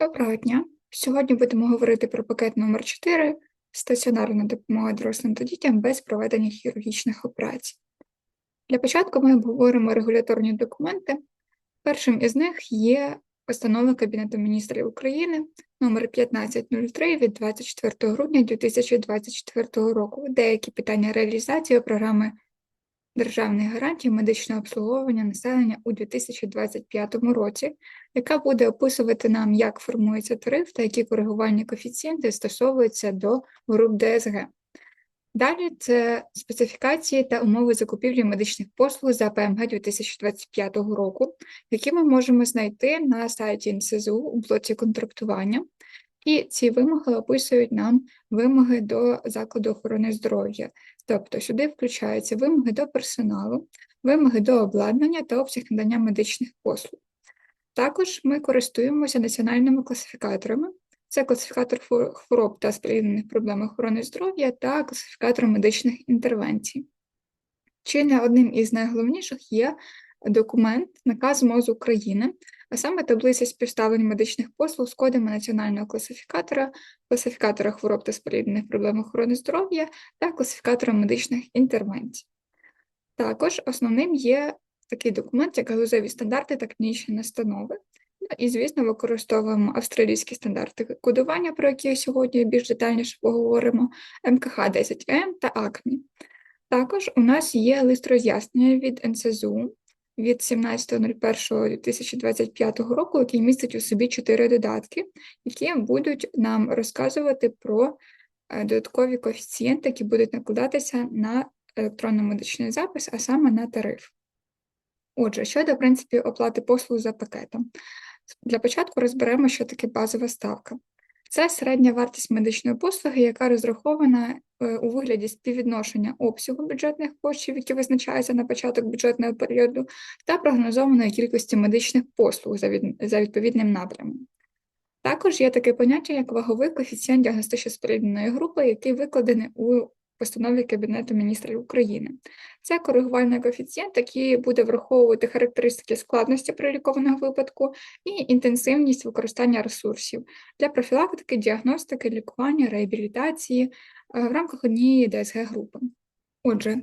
Доброго дня. Сьогодні будемо говорити про пакет номер 4 стаціонарна допомога дорослим та дітям без проведення хірургічних операцій. Для початку ми обговоримо регуляторні документи. Першим із них є постанова Кабінету міністрів України номер 1503 від 24 грудня 2024 року. Деякі питання реалізації програми державних гарантій медичного обслуговування населення у 2025 році, яка буде описувати нам, як формується тариф та які коригувальні коефіцієнти стосовуються до груп ДСГ. Далі це специфікації та умови закупівлі медичних послуг за ПМГ 2025 року, які ми можемо знайти на сайті НСЗУ у блоці контрактування. І ці вимоги описують нам вимоги до закладу охорони здоров'я. Тобто сюди включаються вимоги до персоналу, вимоги до обладнання та обсяг надання медичних послуг. Також ми користуємося національними класифікаторами. Це класифікатор хвороб та сприйнених проблем охорони здоров'я та класифікатор медичних інтервенцій. Чи не одним із найголовніших є документ, наказ МОЗ України, а саме таблиця співставлень медичних послуг з кодами національного класифікатора, класифікатора хвороб та споріднених проблем охорони здоров'я та класифікатора медичних інтервенцій. Також основним є такий документ, як галузеві стандарти та клінічні настанови. Ну, і, звісно, використовуємо австралійські стандарти кодування, про які сьогодні більш детальніше поговоримо, МКХ 10 м та АКМІ. Також у нас є лист роз'яснення від НСЗУ від 17.01.2025 року, який містить у собі чотири додатки, які будуть нам розказувати про е, додаткові коефіцієнти, які будуть накладатися на електронно-медичний запис, а саме на тариф. Отже, щодо в принципі оплати послуг за пакетом. Для початку розберемо, що таке базова ставка. Це середня вартість медичної послуги, яка розрахована у вигляді співвідношення обсягу бюджетних коштів, які визначаються на початок бюджетного періоду, та прогнозованої кількості медичних послуг за відповідним напрямом. Також є таке поняття, як ваговий коефіцієнт діагностично спорідненої групи, який викладений у постанові Кабінету міністрів України. Це коригувальний коефіцієнт, який буде враховувати характеристики складності прилікованого випадку і інтенсивність використання ресурсів для профілактики, діагностики, лікування, реабілітації е, в рамках однієї ДСГ групи. Отже,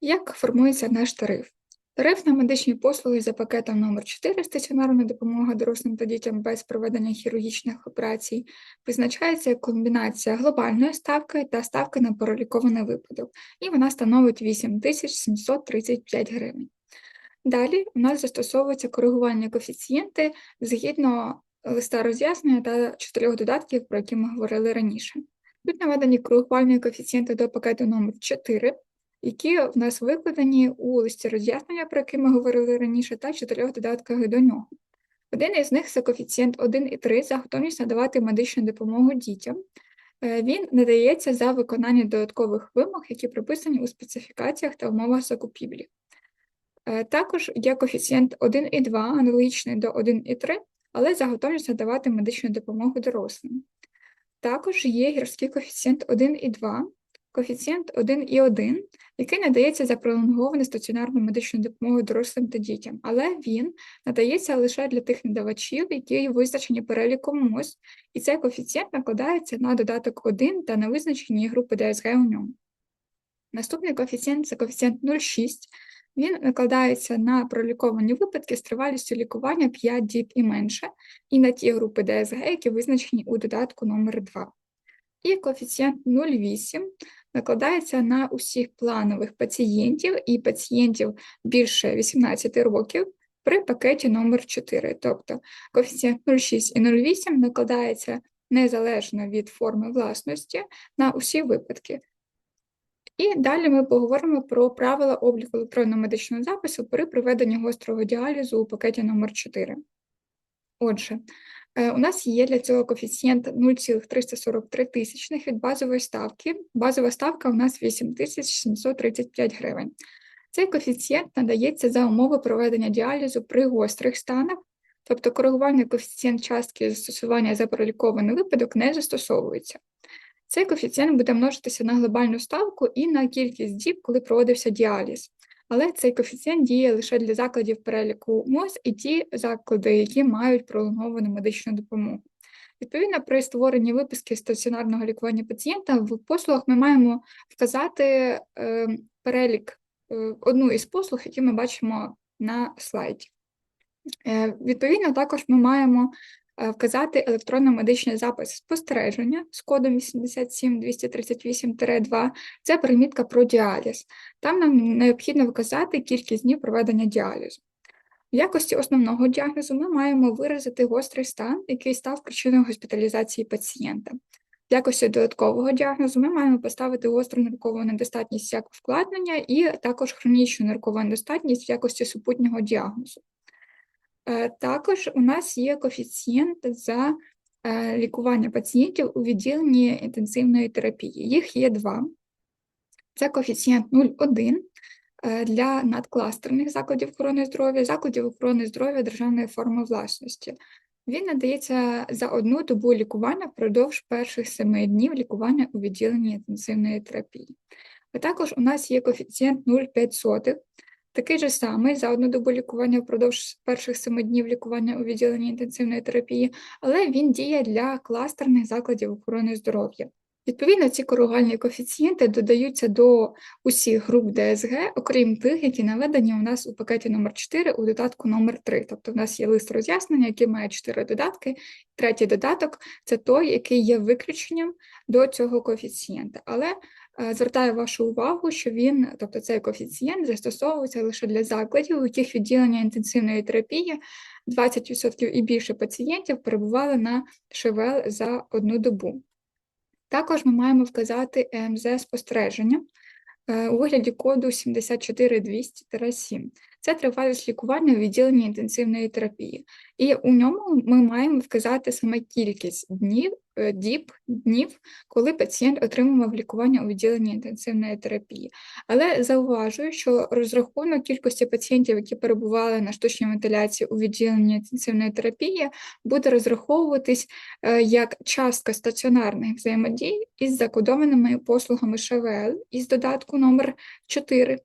як формується наш тариф? Тариф на медичні послуги за пакетом номер 4 стаціонарна допомога дорослим та дітям без проведення хірургічних операцій визначається як комбінація глобальної ставки та ставки на перелікований випадок, і вона становить 8735 гривень. Далі у нас застосовуються коригування коефіцієнти згідно листа роз'яснення та чотирьох додатків, про які ми говорили раніше. Тут наведені коригувальні коефіцієнти до пакету номер 4 які в нас викладені у листі роз'яснення, про який ми говорили раніше, та чотирьох додатках до нього. Один із них це коефіцієнт 1,3 за готовність надавати медичну допомогу дітям. Е, він надається за виконання додаткових вимог, які прописані у специфікаціях та умовах закупівлі. Е, також є коефіцієнт 1,2, аналогічний до 1,3, але за готовність надавати медичну допомогу дорослим. Також є гірський коефіцієнт 1,2, коефіцієнт 1,1, який надається за пролонговану стаціонарну медичну допомогу дорослим та дітям, але він надається лише для тих надавачів, які визначені переліком МОЗ, і цей коефіцієнт накладається на додаток 1 та на визначені групи ДСГ у ньому. Наступний коефіцієнт це коефіцієнт 0,6. Він накладається на проліковані випадки з тривалістю лікування 5 діб і менше, і на ті групи ДСГ, які визначені у додатку номер 2 І коефіцієнт 0,8 накладається на усіх планових пацієнтів і пацієнтів більше 18 років при пакеті номер 4 Тобто коефіцієнт 0,6 і 0,8 накладається незалежно від форми власності на усі випадки. І далі ми поговоримо про правила обліку електронного медичного запису при проведенні гострого діалізу у пакеті номер 4 Отже, Е, у нас є для цього коефіцієнт 0,343 тисячних від базової ставки. Базова ставка у нас 8735 гривень. Цей коефіцієнт надається за умови проведення діалізу при гострих станах, тобто коригувальний коефіцієнт частки застосування за пролікований випадок не застосовується. Цей коефіцієнт буде множитися на глобальну ставку і на кількість діб, коли проводився діаліз але цей коефіцієнт діє лише для закладів переліку МОЗ і ті заклади, які мають пролонговану медичну допомогу. Відповідно, при створенні виписки стаціонарного лікування пацієнта в послугах ми маємо вказати е, перелік е, одну із послуг, які ми бачимо на слайді. Е, Відповідно, також ми маємо вказати електронно-медичний запис спостереження з кодом 87238-2. Це примітка про діаліз. Там нам необхідно вказати кількість днів проведення діалізу. В якості основного діагнозу ми маємо виразити гострий стан, який став причиною госпіталізації пацієнта. В якості додаткового діагнозу ми маємо поставити гостру ниркову недостатність як вкладення і також хронічну ниркову недостатність в якості супутнього діагнозу. Е, Також у нас є коефіцієнт за е, лікування пацієнтів у відділенні інтенсивної терапії. Їх є два. Це коефіцієнт 0,1 е, для надкластерних закладів охорони здоров'я, закладів охорони здоров'я державної форми власності. Він надається за одну добу лікування впродовж перших семи днів лікування у відділенні інтенсивної терапії. А також у нас є коефіцієнт 0,5, такий же самий за одну добу лікування впродовж перших семи днів лікування у відділенні інтенсивної терапії, але він діє для кластерних закладів охорони здоров'я. Відповідно, ці коригувальні коефіцієнти додаються до усіх груп ДСГ, окрім тих, які наведені у нас у пакеті номер 4 у додатку номер 3 Тобто в нас є лист роз'яснення, який має 4 додатки. Третій додаток це той, який є виключенням до цього коефіцієнта. Але звертаю вашу увагу, що він, тобто цей коефіцієнт, застосовується лише для закладів, у яких відділення інтенсивної терапії 20% і більше пацієнтів перебували на ШВЛ за одну добу. Також ми маємо вказати ЕМЗ спостереження е, у вигляді коду 74200-7. Це тривалість лікування у відділенні інтенсивної терапії. І у ньому ми маємо вказати саме кількість днів, е, діб, днів, коли пацієнт отримував лікування у відділенні інтенсивної терапії. Але зауважую, що розрахунок кількості пацієнтів, які перебували на штучній вентиляції у відділенні інтенсивної терапії, буде розраховуватись е, як частка стаціонарних взаємодій із закодованими послугами ШВЛ із додатку номер 4 е,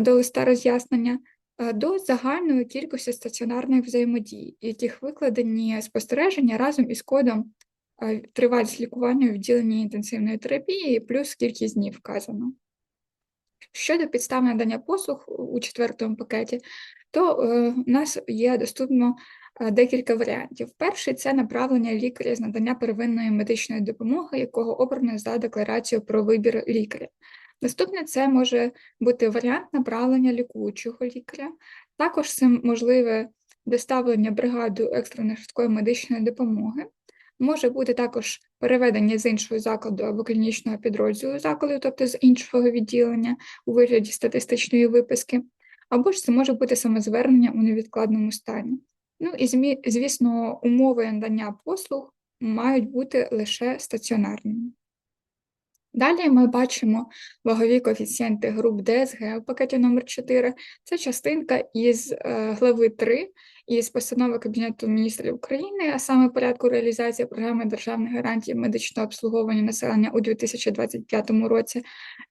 до листа роз'яснення. е, До загальної кількості стаціонарних взаємодій, яких викладені спостереження разом із кодом е, тривалість лікування у відділенні інтенсивної терапії плюс кількість днів вказано. Щодо підстав надання послуг у четвертому пакеті, то е, у нас є доступно е, декілька варіантів. Перший це направлення лікаря з надання первинної медичної допомоги, якого обрано за декларацією про вибір лікаря. Наступне це може бути варіант направлення лікуючого лікаря. Також це можливе доставлення бригаду екстреної швидкої медичної допомоги. Може бути також переведення з іншого закладу або клінічного підрозділу закладу, тобто з іншого відділення у вигляді статистичної виписки, або ж це може бути самозвернення у невідкладному стані. Ну і звісно, умови надання послуг мають бути лише стаціонарними. Далі ми бачимо вагові коефіцієнти груп ДСГ в пакеті номер 4 Це частинка із е, глави 3 із постанови Кабінету міністрів України, а саме порядку реалізації програми державних гарантій медичного обслуговування населення у 2025 році.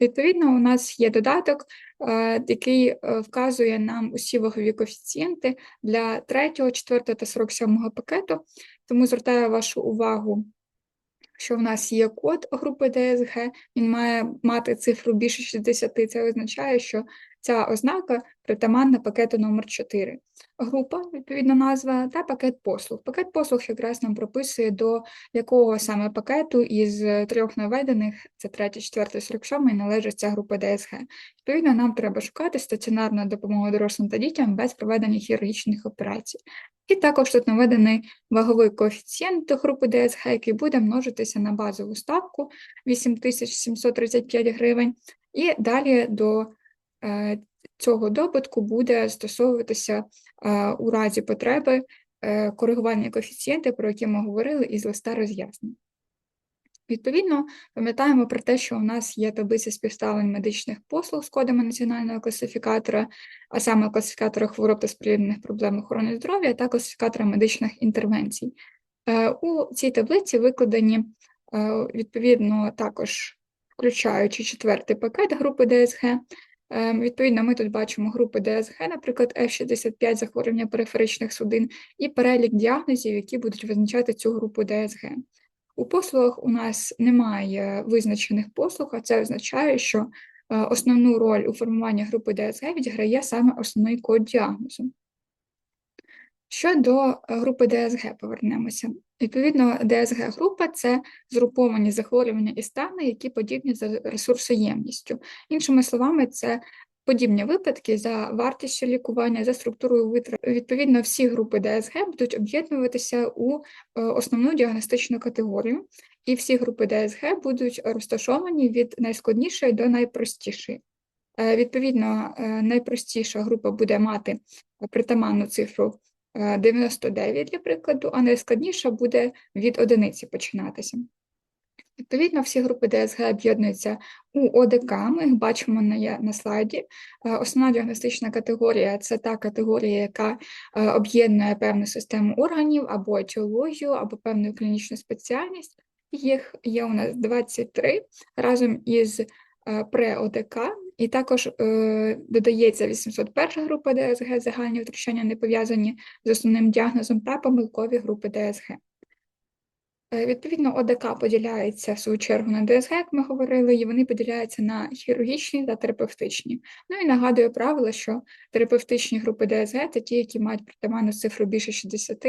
Відповідно, у нас є додаток, е, який е, вказує нам усі вагові коефіцієнти для 3, 4 та 47 пакету. Тому звертаю вашу увагу що в нас є код групи ДСГ, він має мати цифру більше 60, це означає, що ця ознака притаманна пакету номер 4 Група, відповідна назва, та пакет послуг. Пакет послуг якраз нам прописує, до якого саме пакету із трьох наведених, це 3, 4, 47, належить ця група ДСГ. Відповідно, нам треба шукати стаціонарну допомогу дорослим та дітям без проведення хірургічних операцій. І також тут наведений ваговий коефіцієнт групи ДСГ, який буде множитися на базову ставку 8735 гривень, і далі до цього добутку буде стосовуватися е, у разі потреби е, коригування коефіцієнти, про які ми говорили із листа роз'яснень. Відповідно, пам'ятаємо про те, що у нас є таблиця співставлень медичних послуг з кодами національного класифікатора, а саме класифікатора хвороб та споріднених проблем охорони здоров'я та класифікатора медичних інтервенцій. Е, У цій таблиці викладені е, відповідно також включаючи четвертий пакет групи ДСГ, Відповідно, ми тут бачимо групи ДСГ, наприклад, F65 захворювання периферичних судин, і перелік діагнозів, які будуть визначати цю групу ДСГ. У послугах у нас немає визначених послуг, а це означає, що е, основну роль у формуванні групи ДСГ відіграє саме основний код діагнозу. Щодо е, групи ДСГ повернемося. Відповідно, ДСГ-група це згруповані захворювання і стани, які подібні за ресурсоємністю. Іншими словами, це подібні випадки за вартістю лікування, за структурою витрат. Відповідно, всі групи ДСГ будуть об'єднуватися у е, основну діагностичну категорію, і всі групи ДСГ будуть розташовані від найскладнішої до найпростішої. Е, відповідно, найпростіша група буде мати притаманну цифру 99 для прикладу, а найскладніша буде від одиниці починатися. Відповідно, всі групи ДСГ об'єднуються у ОДК, ми їх бачимо на на слайді. Основна діагностична категорія це та категорія, яка об'єднує певну систему органів або етіологію, або певну клінічну спеціальність. Їх є у нас 23 разом із пре-ОДК, і також е, додається 801 група ДСГ, загальні втручання не пов'язані з основним діагнозом та помилкові групи ДСГ. Е, відповідно, ОДК поділяється в свою чергу на ДСГ, як ми говорили, і вони поділяються на хірургічні та терапевтичні. Ну і нагадую правило, що терапевтичні групи ДСГ це ті, які мають притаманну цифру більше 60,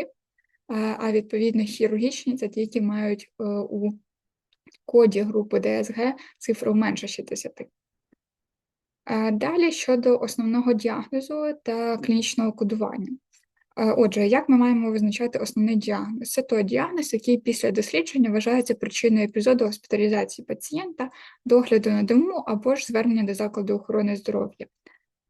а відповідно хірургічні це ті, які мають е, у коді групи ДСГ цифру менше 60. Далі щодо основного діагнозу та клінічного кодування. Отже, як ми маємо визначати основний діагноз? Це той діагноз, який після дослідження вважається причиною епізоду госпіталізації пацієнта, догляду на дому або ж звернення до закладу охорони здоров'я.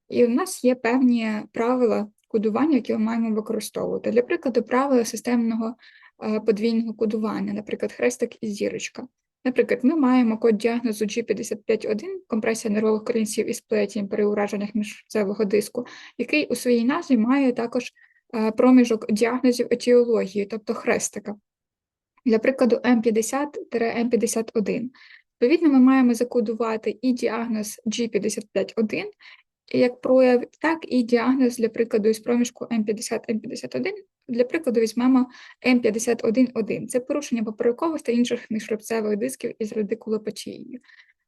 І у нас є певні правила кодування, які ми маємо використовувати. Для прикладу, правила системного подвійного кодування, наприклад, хрестик і зірочка. Наприклад, ми маємо код діагнозу G551, компресія нервових корінців із плетінь при ураженнях міжцевого диску, який у своїй назві має також е, проміжок діагнозів етіології, тобто хрестика. Для прикладу, М50-М51. Відповідно, ми маємо закодувати і діагноз G551 як прояв, так і діагноз для прикладу із проміжку М50-М51. Для прикладу, візьмемо М51-1. Це порушення поперекових та інших міжхребцевих дисків із радикулопатією.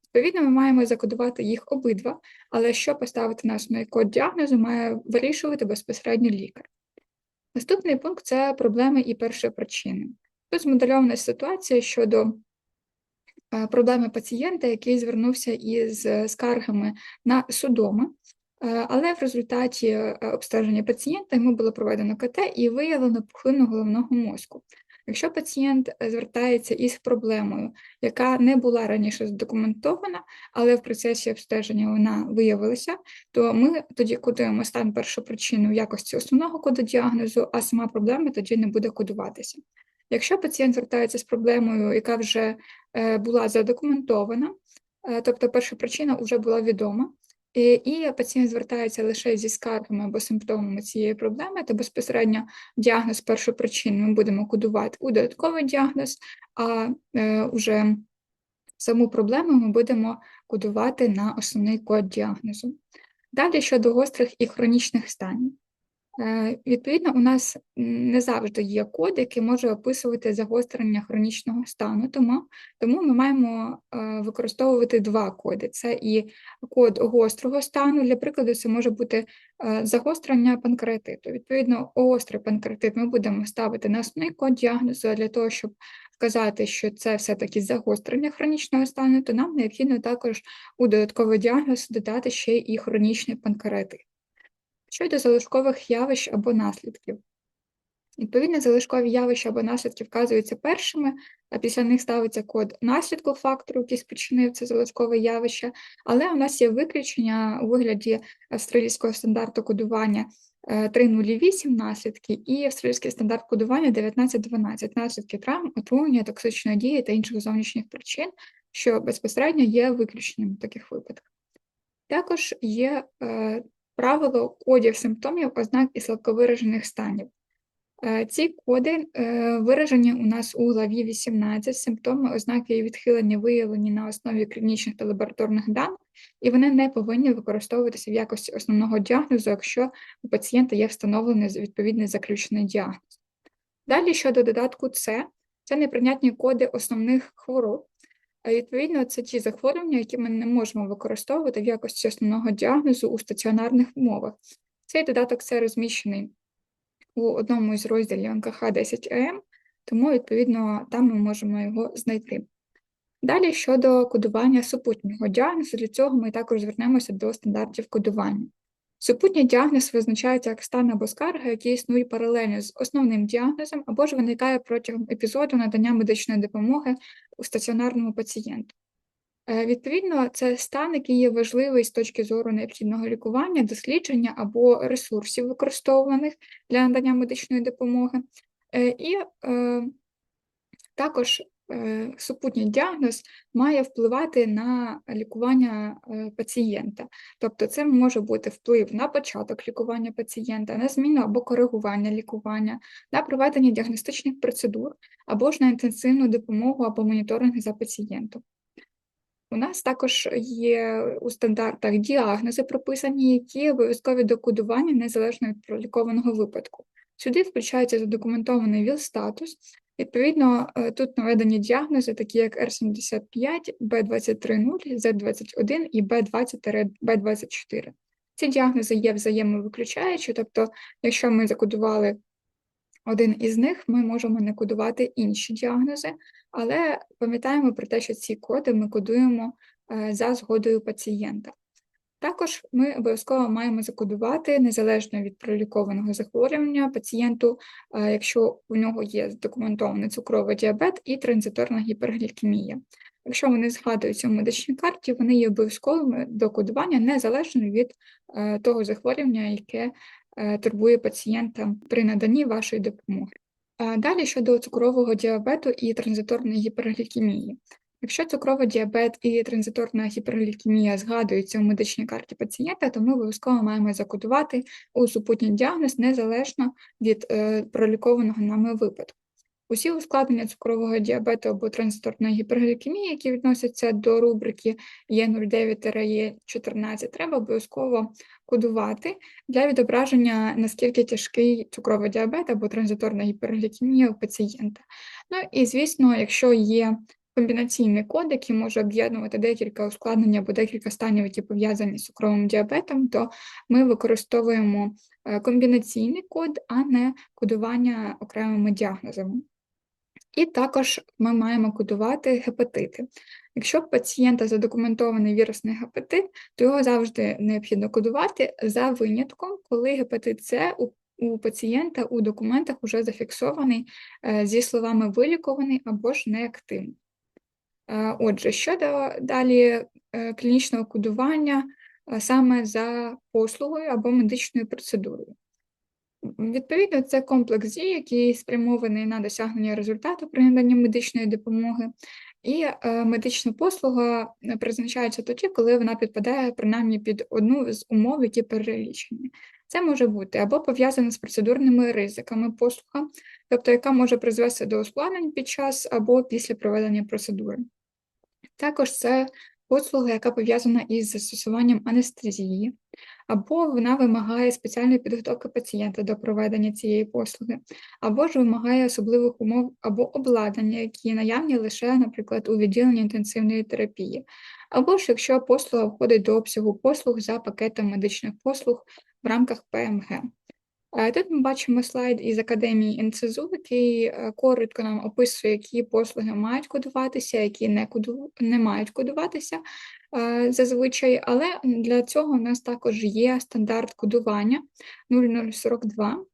Відповідно, ми маємо закодувати їх обидва, але що поставити на основний код діагнозу, має вирішувати безпосередньо лікар. Наступний пункт це проблеми і першої причини. Тут змодельована ситуація щодо проблеми пацієнта, який звернувся із е, скаргами на судоми, е, але в результаті обстеження пацієнта йому було проведено КТ і виявлено пухлину головного мозку. Якщо пацієнт звертається із проблемою, яка не була раніше задокументована, але в процесі обстеження вона виявилася, то ми тоді кодуємо стан першопричини в якості основного коду діагнозу, а сама проблема тоді не буде кодуватися. Якщо пацієнт звертається з проблемою, яка вже е, була задокументована, е, тобто перша причина вже була відома, і пацієнт звертається лише зі скаргами або симптомами цієї проблеми, то безпосередньо діагноз першопричини ми будемо кодувати у додатковий діагноз, а вже е, саму проблему ми будемо кодувати на основний код діагнозу. Далі щодо гострих і хронічних станів. Е, відповідно, у нас не завжди є код, який може описувати загострення хронічного стану, тому тому ми маємо е, використовувати два коди: це і код гострого стану, для прикладу, це може бути е, загострення панкреатиту. Відповідно, гострий панкреатит ми будемо ставити на основний код діагнозу для того, щоб сказати, що це все-таки загострення хронічного стану, то нам необхідно також у додатковий діагноз додати ще і хронічний панкреатит щодо залишкових явищ або наслідків. Відповідно, залишкові явища або наслідки вказуються першими, а після них ставиться код наслідку фактору, який спричинив це залишкове явище, але у нас є виключення у вигляді австралійського стандарту кодування 308 е, наслідки і австралійський стандарт кодування 1912 наслідки травм, отруєння, токсичної дії та інших зовнішніх причин, що безпосередньо є виключенням таких випадках. Також є е, правило кодів симптомів, ознак і слабковиражених станів. Е, ці коди е, виражені у нас у главі 18, симптоми, ознаки і відхилення виявлені на основі клінічних та лабораторних даних, і вони не повинні використовуватися в якості основного діагнозу, якщо у пацієнта є встановлений відповідний заключений діагноз. Далі щодо додатку С, це неприйнятні коди основних хвороб. Відповідно, це ті захворювання, які ми не можемо використовувати в якості основного діагнозу у стаціонарних умовах. Цей додаток С розміщений у одному із розділів НКХ 10 ЕМ, тому, відповідно, там ми можемо його знайти. Далі щодо кодування супутнього діагнозу, для цього ми також звернемося до стандартів кодування. Супутній діагноз визначається як стан або скарга, які існують паралельно з основним діагнозом, або ж виникає протягом епізоду надання медичної допомоги у стаціонарному пацієнту. Е, відповідно, це стан, який є важливий з точки зору необхідного лікування, дослідження або ресурсів, використовуваних для надання медичної допомоги. Е, і е, також супутній діагноз має впливати на лікування е, пацієнта. Тобто це може бути вплив на початок лікування пацієнта, на зміну або коригування лікування, на проведення діагностичних процедур, або ж на інтенсивну допомогу або моніторинг за пацієнтом. У нас також є у стандартах діагнози прописані, які обов'язкові до кодування незалежно від пролікованого випадку. Сюди включається задокументований ВІЛ-статус, Відповідно, е, тут наведені діагнози, такі як R75, B230, Z21 і B20-B24. Ці діагнози є взаємовиключаючі, тобто, якщо ми закодували один із них, ми можемо не кодувати інші діагнози, але пам'ятаємо про те, що ці коди ми кодуємо е, за згодою пацієнта. Також ми обов'язково маємо закодувати незалежно від пролікованого захворювання пацієнту, якщо у нього є задокументований цукровий діабет і транзиторна гіперглікемія. Якщо вони згадуються в медичній карті, вони є обов'язковими до кодування незалежно від е, того захворювання, яке е, турбує пацієнта при наданні вашої допомоги. Далі щодо цукрового діабету і транзиторної гіперглікемії. Якщо цукровий діабет і транзиторна гіперглікемія згадуються у медичній карті пацієнта, то ми обов'язково маємо закодувати у супутній діагноз незалежно від е, пролікованого нами випадку. Усі ускладнення цукрового діабету або транзиторної гіперглікемії, які відносяться до рубрики Е09-Е14, треба обов'язково кодувати для відображення, наскільки тяжкий цукровий діабет або транзиторна гіперглікемія у пацієнта. Ну і, звісно, якщо є комбінаційний код, який може об'єднувати декілька ускладнень або декілька станів, які пов'язані з цукровим діабетом, то ми використовуємо е, комбінаційний код, а не кодування окремими діагнозами. І також ми маємо кодувати гепатити. Якщо в пацієнта задокументований вірусний гепатит, то його завжди необхідно кодувати за винятком, коли гепатит С у у пацієнта у документах вже зафіксований е, зі словами вилікуваний або ж неактивний. Е, отже, щодо далі е, клінічного кодування саме за послугою або медичною процедурою. Відповідно, це комплекс дій, який спрямований на досягнення результату при наданні медичної допомоги, і е, медична послуга призначається тоді, коли вона підпадає принаймні під одну з умов, які перелічені. Це може бути або пов'язане з процедурними ризиками послуга, тобто яка може призвести до ускладнень під час або після проведення процедури. Також це послуга, яка пов'язана із застосуванням анестезії, або вона вимагає спеціальної підготовки пацієнта до проведення цієї послуги, або ж вимагає особливих умов або обладнання, які наявні лише, наприклад, у відділенні інтенсивної терапії, або ж якщо послуга входить до обсягу послуг за пакетом медичних послуг в рамках ПМГ. Тут ми бачимо слайд із академії НЦЗУ, який е, коротко нам описує, які послуги мають кодуватися, які не коду... не мають кодуватися е, зазвичай, але для цього у нас також є стандарт кодування 0042,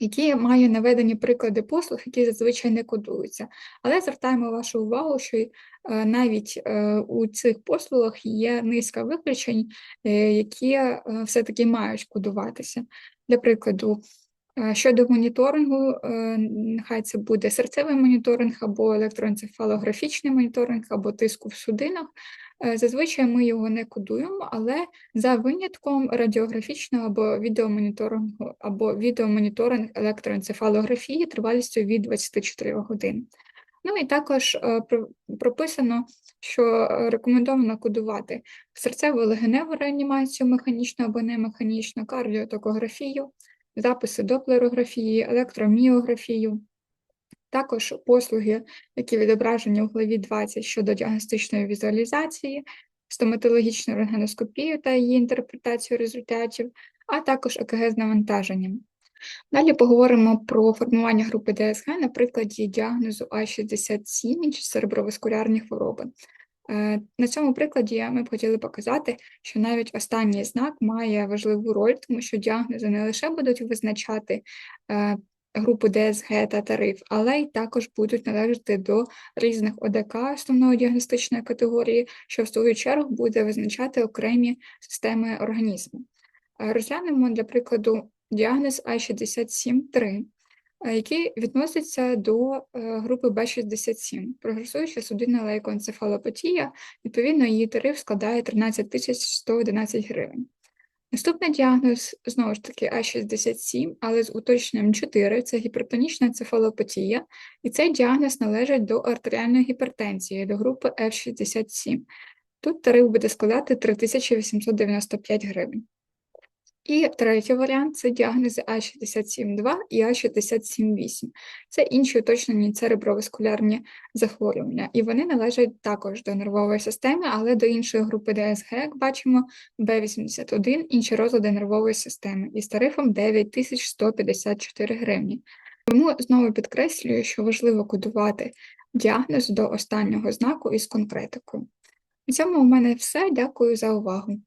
який має наведені приклади послуг, які зазвичай не кодуються. Але звертаємо вашу увагу, що е, навіть у цих послугах є низка виключень, які все-таки мають кодуватися. Для прикладу, е, щодо моніторингу, е, нехай це буде серцевий моніторинг, або електроенцефалографічний моніторинг, або тиску в судинах. Е, зазвичай ми його не кодуємо, але за винятком радіографічного або відеомоніторингу, або відеомоніторинг електроенцефалографії тривалістю від 24 годин. Ну і також про- прописано, що е, рекомендовано кодувати серцеву легеневу реанімацію механічну або немеханічну, кардіотокографію, записи доплерографії, електроміографію. Також послуги, які відображені у главі 20 щодо діагностичної візуалізації, стоматологічну рентгеноскопію та її інтерпретацію результатів, а також ЕКГ з навантаженням. Далі поговоримо про формування групи ДСГ на прикладі діагнозу А67 чи цереброваскулярні хвороби. Е, На цьому прикладі ми б хотіли показати, що навіть останній знак має важливу роль, тому що діагнози не лише будуть визначати е, групу ДСГ та тариф, але й також будуть належати до різних ОДК основної діагностичної категорії, що в свою чергу буде визначати окремі системи організму. Е, Розглянемо для прикладу діагноз А67-3, е, який відноситься до е, групи Б67, прогресуюча судинна лейкоенцефалопатія, відповідно, її тариф складає 13 111 гривень. Наступний діагноз, знову ж таки, А67, але з уточненням 4 – це гіпертонічна енцефалопатія, і цей діагноз належить до артеріальної гіпертензії, до групи F67. Тут тариф буде складати 3895 гривень. І третій варіант це діагнози А67-2 і А67-8. Це інші уточнені цереброваскулярні захворювання, і вони належать також до нервової системи, але до іншої групи ДСГ, як бачимо, Б81, інші розлади нервової системи, із тарифом 9154 гривні. Тому знову підкреслюю, що важливо кодувати діагноз до останнього знаку із конкретикою. На цьому у мене все. Дякую за увагу.